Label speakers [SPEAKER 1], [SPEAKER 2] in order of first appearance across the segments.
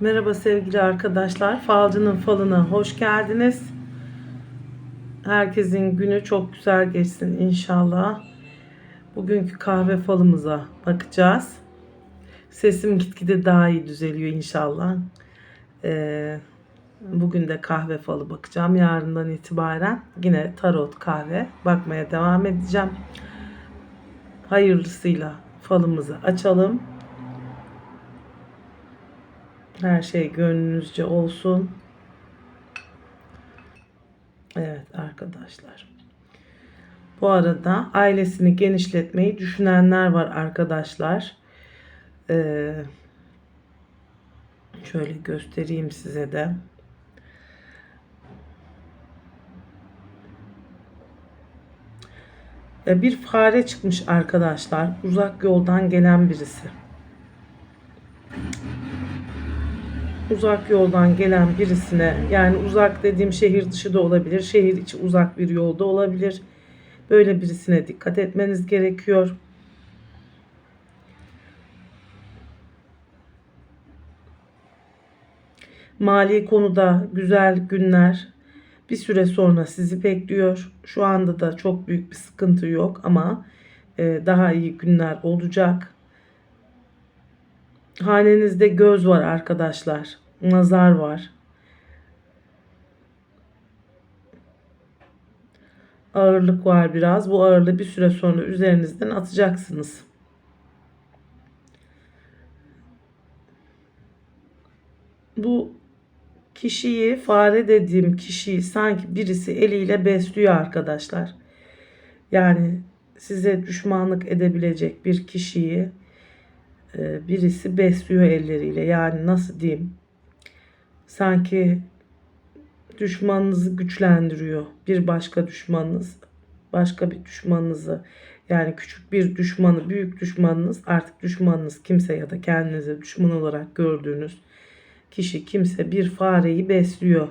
[SPEAKER 1] Merhaba sevgili arkadaşlar. Falcının falına hoş geldiniz. Herkesin günü çok güzel geçsin inşallah. Bugünkü kahve falımıza bakacağız. Sesim gitgide daha iyi düzeliyor inşallah. Ee, bugün de kahve falı bakacağım. Yarından itibaren yine tarot kahve bakmaya devam edeceğim. Hayırlısıyla falımızı açalım. Her şey gönlünüzce olsun. Evet arkadaşlar. Bu arada ailesini genişletmeyi düşünenler var arkadaşlar. Ee, şöyle göstereyim size de. Ee, Bir fare çıkmış arkadaşlar. Uzak yoldan gelen birisi. Uzak yoldan gelen birisine yani uzak dediğim şehir dışı da olabilir, şehir içi uzak bir yolda olabilir. Böyle birisine dikkat etmeniz gerekiyor. Mali konuda güzel günler bir süre sonra sizi bekliyor. Şu anda da çok büyük bir sıkıntı yok ama e, daha iyi günler olacak. Hanenizde göz var arkadaşlar. Nazar var. Ağırlık var biraz. Bu ağırlığı bir süre sonra üzerinizden atacaksınız. Bu kişiyi fare dediğim kişiyi sanki birisi eliyle besliyor arkadaşlar. Yani size düşmanlık edebilecek bir kişiyi birisi besliyor elleriyle. Yani nasıl diyeyim? Sanki düşmanınızı güçlendiriyor. Bir başka düşmanınız başka bir düşmanınızı yani küçük bir düşmanı büyük düşmanınız artık düşmanınız kimse ya da kendinize düşman olarak gördüğünüz kişi kimse bir fareyi besliyor.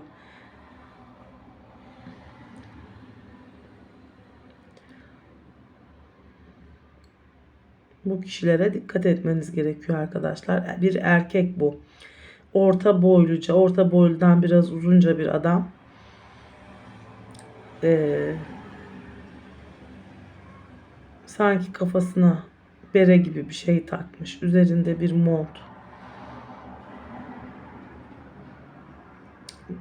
[SPEAKER 1] Bu kişilere dikkat etmeniz gerekiyor arkadaşlar. Bir erkek bu. Orta boyluca, orta boyludan biraz uzunca bir adam. Ee, sanki kafasına bere gibi bir şey takmış. Üzerinde bir mont.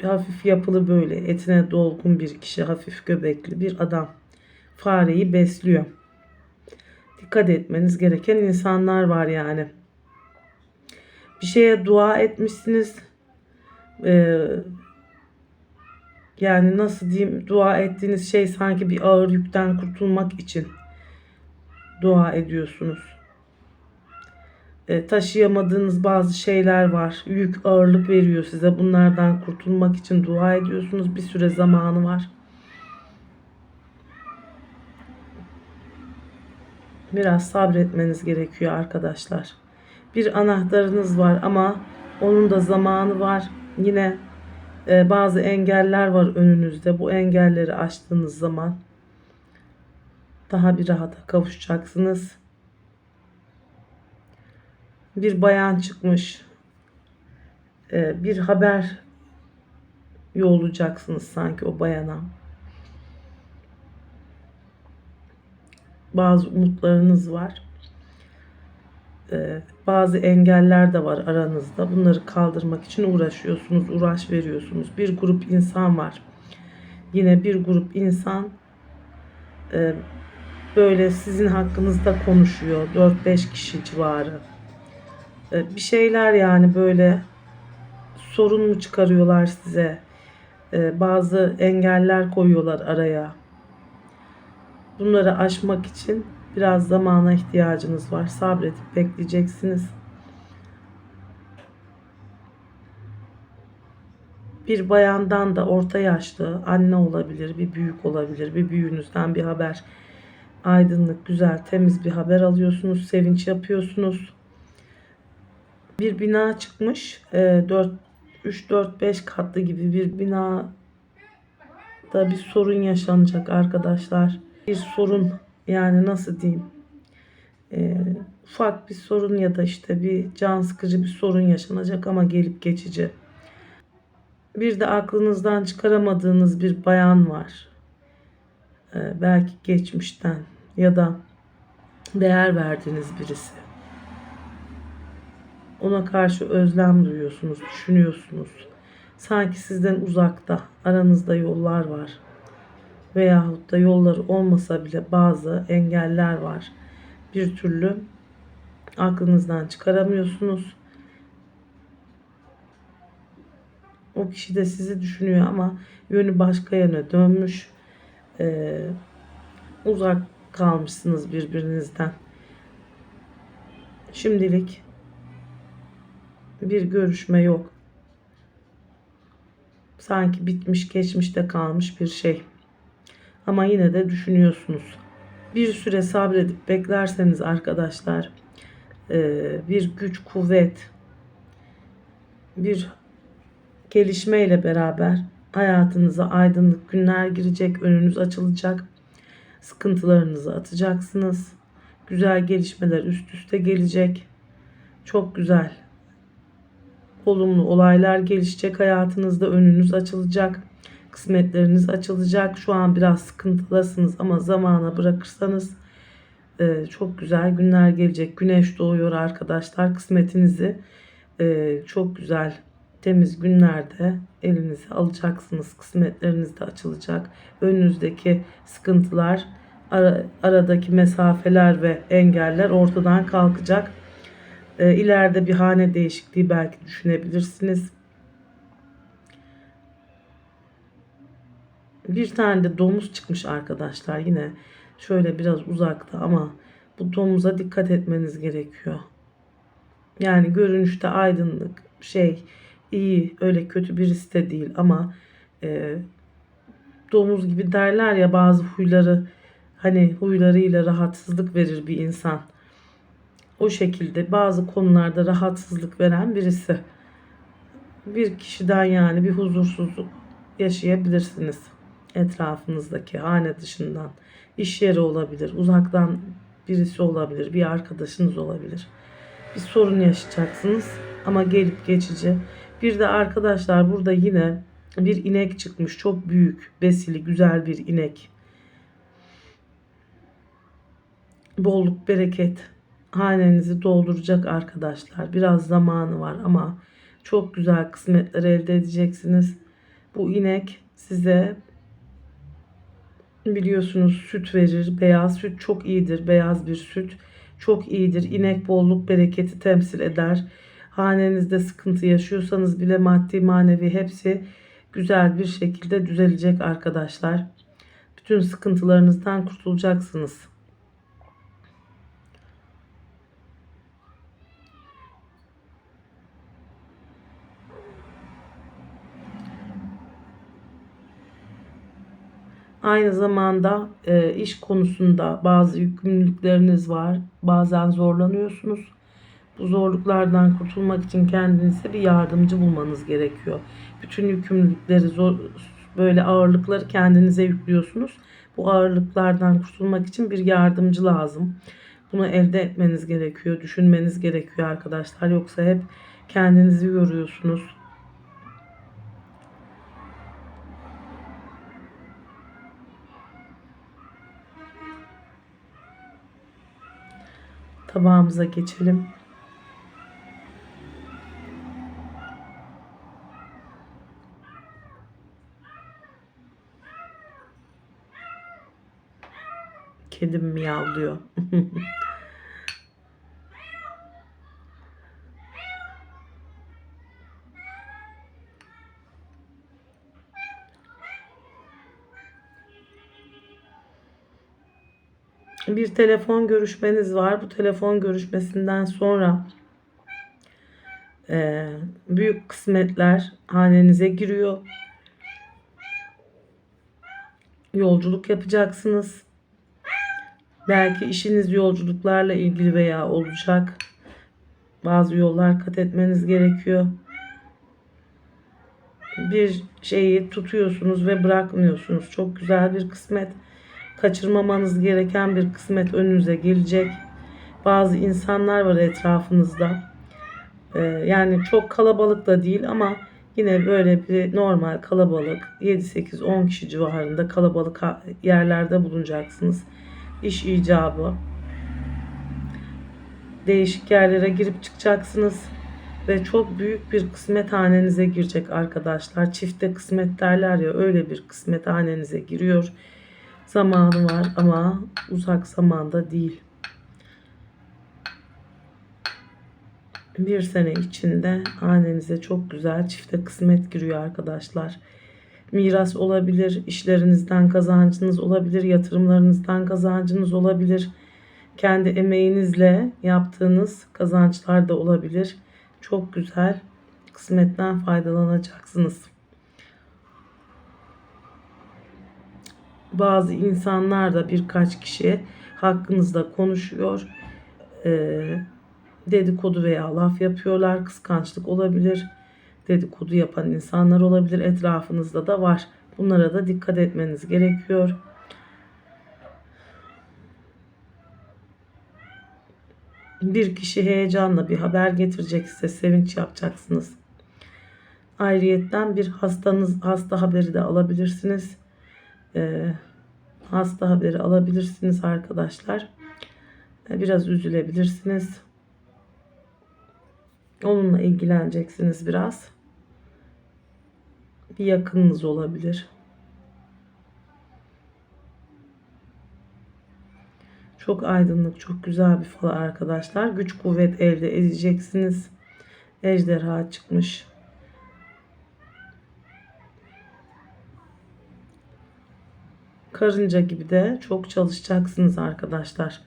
[SPEAKER 1] Hafif yapılı böyle etine dolgun bir kişi, hafif göbekli bir adam. Fareyi besliyor dikkat etmeniz gereken insanlar var yani. Bir şeye dua etmişsiniz. Ee, yani nasıl diyeyim dua ettiğiniz şey sanki bir ağır yükten kurtulmak için dua ediyorsunuz. Ee, taşıyamadığınız bazı şeyler var. Yük ağırlık veriyor size. Bunlardan kurtulmak için dua ediyorsunuz. Bir süre zamanı var. Biraz sabretmeniz gerekiyor arkadaşlar. Bir anahtarınız var ama onun da zamanı var. Yine e, bazı engeller var önünüzde. Bu engelleri aştığınız zaman daha bir rahata kavuşacaksınız. Bir bayan çıkmış. E, bir haber yollayacaksınız sanki o bayana. Bazı umutlarınız var. Ee, bazı engeller de var aranızda. Bunları kaldırmak için uğraşıyorsunuz, uğraş veriyorsunuz. Bir grup insan var. Yine bir grup insan e, böyle sizin hakkınızda konuşuyor. 4-5 kişi civarı. E, bir şeyler yani böyle sorun mu çıkarıyorlar size? E, bazı engeller koyuyorlar araya Bunları aşmak için biraz zamana ihtiyacınız var. Sabredip bekleyeceksiniz. Bir bayandan da orta yaşlı anne olabilir, bir büyük olabilir, bir büyüğünüzden bir haber. Aydınlık, güzel, temiz bir haber alıyorsunuz, sevinç yapıyorsunuz. Bir bina çıkmış. 4 3 4 5 katlı gibi bir bina da bir sorun yaşanacak arkadaşlar bir sorun yani nasıl diyeyim e, ufak bir sorun ya da işte bir can sıkıcı bir sorun yaşanacak ama gelip geçici. Bir de aklınızdan çıkaramadığınız bir bayan var. Ee, belki geçmişten ya da değer verdiğiniz birisi. Ona karşı özlem duyuyorsunuz, düşünüyorsunuz. Sanki sizden uzakta, aranızda yollar var. Veyahut da yolları olmasa bile bazı engeller var. Bir türlü aklınızdan çıkaramıyorsunuz. O kişi de sizi düşünüyor ama yönü başka yöne dönmüş. Ee, uzak kalmışsınız birbirinizden. Şimdilik bir görüşme yok. Sanki bitmiş geçmişte kalmış bir şey. Ama yine de düşünüyorsunuz. Bir süre sabredip beklerseniz arkadaşlar e, bir güç, kuvvet, bir gelişmeyle beraber hayatınıza aydınlık günler girecek, önünüz açılacak. Sıkıntılarınızı atacaksınız. Güzel gelişmeler üst üste gelecek. Çok güzel. Olumlu olaylar gelişecek hayatınızda önünüz açılacak. Kısmetleriniz açılacak. Şu an biraz sıkıntıdasınız ama zamana bırakırsanız e, çok güzel günler gelecek. Güneş doğuyor arkadaşlar. Kısmetinizi e, çok güzel temiz günlerde elinize alacaksınız. Kısmetleriniz de açılacak. Önünüzdeki sıkıntılar, ara, aradaki mesafeler ve engeller ortadan kalkacak. E, ileride bir hane değişikliği belki düşünebilirsiniz. Bir tane de domuz çıkmış arkadaşlar yine şöyle biraz uzakta ama bu domuza dikkat etmeniz gerekiyor. Yani görünüşte aydınlık şey iyi öyle kötü birisi de değil ama e, domuz gibi derler ya bazı huyları hani huylarıyla rahatsızlık verir bir insan. O şekilde bazı konularda rahatsızlık veren birisi. Bir kişiden yani bir huzursuzluk yaşayabilirsiniz etrafınızdaki hane dışından. iş yeri olabilir, uzaktan birisi olabilir, bir arkadaşınız olabilir. Bir sorun yaşayacaksınız ama gelip geçici. Bir de arkadaşlar burada yine bir inek çıkmış. Çok büyük, besili, güzel bir inek. Bolluk, bereket hanenizi dolduracak arkadaşlar. Biraz zamanı var ama çok güzel kısmetler elde edeceksiniz. Bu inek size biliyorsunuz süt verir. Beyaz süt çok iyidir. Beyaz bir süt çok iyidir. İnek bolluk bereketi temsil eder. Hanenizde sıkıntı yaşıyorsanız bile maddi manevi hepsi güzel bir şekilde düzelecek arkadaşlar. Bütün sıkıntılarınızdan kurtulacaksınız. Aynı zamanda e, iş konusunda bazı yükümlülükleriniz var. Bazen zorlanıyorsunuz. Bu zorluklardan kurtulmak için kendinize bir yardımcı bulmanız gerekiyor. Bütün yükümlülükleri zor, böyle ağırlıkları kendinize yüklüyorsunuz. Bu ağırlıklardan kurtulmak için bir yardımcı lazım. Bunu elde etmeniz gerekiyor, düşünmeniz gerekiyor arkadaşlar. Yoksa hep kendinizi yoruyorsunuz. Tabağımıza geçelim. Kedim miyavlıyor. bir telefon görüşmeniz var. Bu telefon görüşmesinden sonra e, büyük kısmetler hanenize giriyor. Yolculuk yapacaksınız. Belki işiniz yolculuklarla ilgili veya olacak. Bazı yollar kat etmeniz gerekiyor. Bir şeyi tutuyorsunuz ve bırakmıyorsunuz. Çok güzel bir kısmet kaçırmamanız gereken bir kısmet önünüze gelecek. bazı insanlar var etrafınızda. Ee, yani çok kalabalık da değil ama yine böyle bir normal kalabalık 7-8-10 kişi civarında kalabalık yerlerde bulunacaksınız. İş icabı. Değişik yerlere girip çıkacaksınız ve çok büyük bir kısmet hanenize girecek arkadaşlar. Çifte kısmet derler ya öyle bir kısmet hanenize giriyor. Zamanı var ama uzak zamanda değil. Bir sene içinde hanenize çok güzel çifte kısmet giriyor arkadaşlar. Miras olabilir, işlerinizden kazancınız olabilir, yatırımlarınızdan kazancınız olabilir. Kendi emeğinizle yaptığınız kazançlar da olabilir. Çok güzel kısmetten faydalanacaksınız. Bazı insanlar da birkaç kişi hakkınızda konuşuyor. Ee, dedikodu veya laf yapıyorlar. Kıskançlık olabilir. Dedikodu yapan insanlar olabilir. Etrafınızda da var. Bunlara da dikkat etmeniz gerekiyor. Bir kişi heyecanla bir haber getirecek size sevinç yapacaksınız. Ayrıyetten bir hastanız hasta haberi de alabilirsiniz. Ee, hasta haberi alabilirsiniz arkadaşlar. Ee, Biraz üzülebilirsiniz. Onunla ilgileneceksiniz biraz. Bir yakınınız olabilir. Çok aydınlık, çok güzel bir fal arkadaşlar. Güç kuvvet elde edeceksiniz. Ejderha çıkmış. Karınca gibi de çok çalışacaksınız arkadaşlar.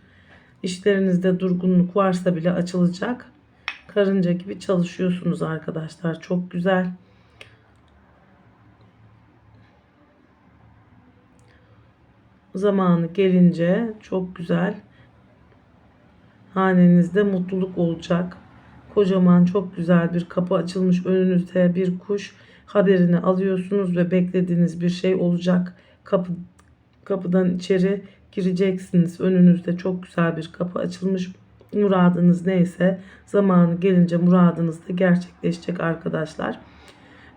[SPEAKER 1] İşlerinizde durgunluk varsa bile açılacak. Karınca gibi çalışıyorsunuz arkadaşlar. Çok güzel. Zamanı gelince çok güzel hanenizde mutluluk olacak. Kocaman çok güzel bir kapı açılmış önünüzde bir kuş haberini alıyorsunuz ve beklediğiniz bir şey olacak. Kapı kapıdan içeri gireceksiniz. Önünüzde çok güzel bir kapı açılmış. Muradınız neyse zamanı gelince muradınız da gerçekleşecek arkadaşlar.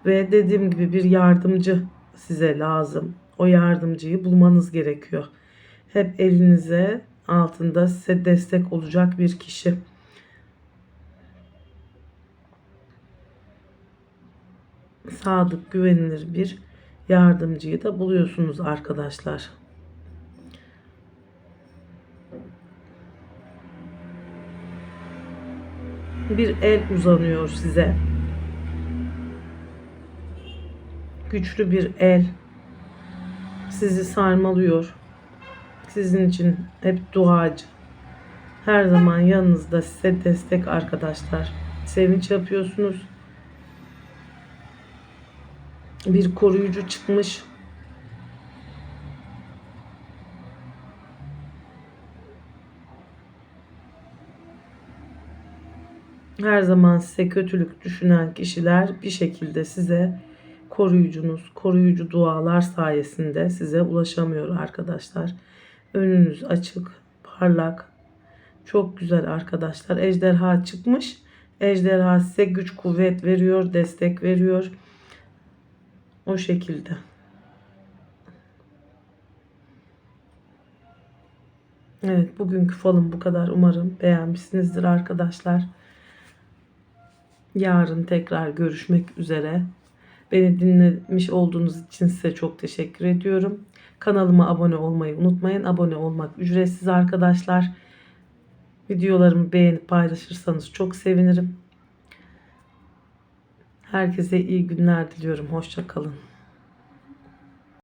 [SPEAKER 1] Ve dediğim gibi bir yardımcı size lazım. O yardımcıyı bulmanız gerekiyor. Hep elinize altında size destek olacak bir kişi. Sadık, güvenilir bir yardımcıyı da buluyorsunuz arkadaşlar. Bir el uzanıyor size. Güçlü bir el sizi sarmalıyor. Sizin için hep duacı. Her zaman yanınızda size destek arkadaşlar. Sevinç yapıyorsunuz. Bir koruyucu çıkmış. Her zaman size kötülük düşünen kişiler bir şekilde size koruyucunuz, koruyucu dualar sayesinde size ulaşamıyor arkadaşlar. Önünüz açık, parlak. Çok güzel arkadaşlar. Ejderha çıkmış. Ejderha size güç kuvvet veriyor, destek veriyor. O şekilde. Evet bugünkü falım bu kadar. Umarım beğenmişsinizdir arkadaşlar. Yarın tekrar görüşmek üzere. Beni dinlemiş olduğunuz için size çok teşekkür ediyorum. Kanalıma abone olmayı unutmayın. Abone olmak ücretsiz arkadaşlar. Videolarımı beğenip paylaşırsanız çok sevinirim. Herkese iyi günler diliyorum. Hoşça kalın.